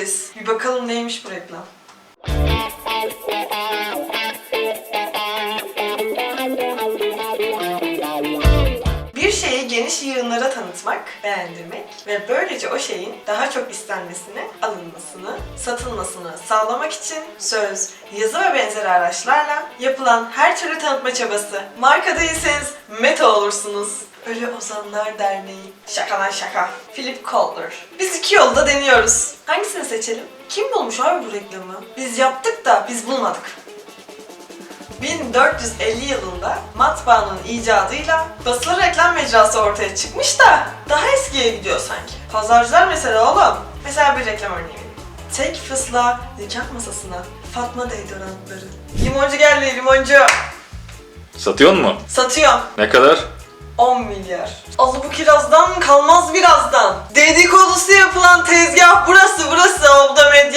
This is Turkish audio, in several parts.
bakabiliriz. Bir bakalım neymiş bu reklam. Geniş yığınlara tanıtmak, beğendirmek ve böylece o şeyin daha çok istenmesini, alınmasını, satılmasını sağlamak için söz, yazı ve benzeri araçlarla yapılan her türlü tanıtma çabası. Marka değilseniz meta olursunuz. Ölü Ozanlar Derneği. Şaka lan şaka. Philip Kotler. Biz iki yolda deniyoruz. Hangisini seçelim? Kim bulmuş abi bu reklamı? Biz yaptık da biz bulmadık. 1450 yılında matbaanın icadıyla basılı reklam mecrası ortaya çıkmış da daha eskiye gidiyor sanki. Pazarcılar mesela oğlum. Mesela bir reklam örneği vereyim. Tek fısla nikah masasına Fatma deodorantları. Limoncu geldi limoncu. Satıyor mu? Satıyorum. Ne kadar? 10 milyar. Alı bu kirazdan kalmaz birazdan. Dedikodusu yapılan tezgah burası burası Obda Medya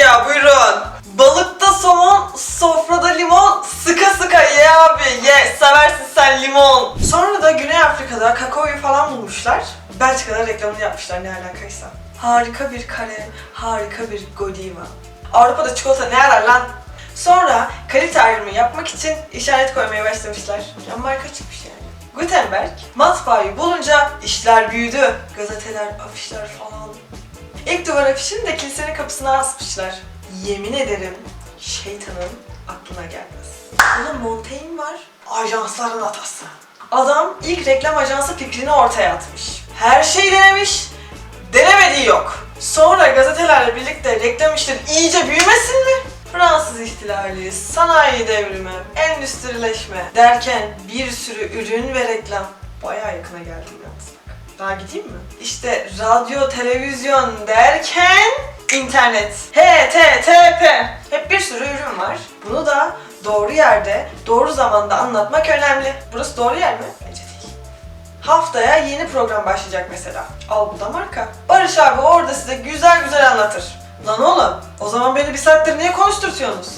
Belçika'da reklamını yapmışlar ne alakaysa. Harika bir kare, harika bir Godiva. Avrupa'da çikolata ne arar lan? Sonra kalite ayrımı yapmak için işaret koymaya başlamışlar. Ya marka çıkmış yani. Gutenberg matbaayı bulunca işler büyüdü. Gazeteler, afişler falan. İlk duvar afişini de kilisenin kapısına asmışlar. Yemin ederim şeytanın aklına gelmez. Burada Montaigne var. Ajansların atası. Adam ilk reklam ajansı fikrini ortaya atmış. Her şeyi denemiş, denemediği yok. Sonra gazetelerle birlikte reklam işleri iyice büyümesin mi? Fransız ihtilali, sanayi devrimi, endüstrileşme derken bir sürü ürün ve reklam. Bayağı yakına geldim yalnız. Daha gideyim mi? İşte radyo, televizyon derken internet. HTTP. Hep bir sürü ürün var. Bunu da doğru yerde, doğru zamanda anlatmak önemli. Burası doğru yer mi? Haftaya yeni program başlayacak mesela. Al bu da marka. Barış abi orada size güzel güzel anlatır. Lan oğlum, o zaman beni bir saattir niye konuşturtuyorsunuz?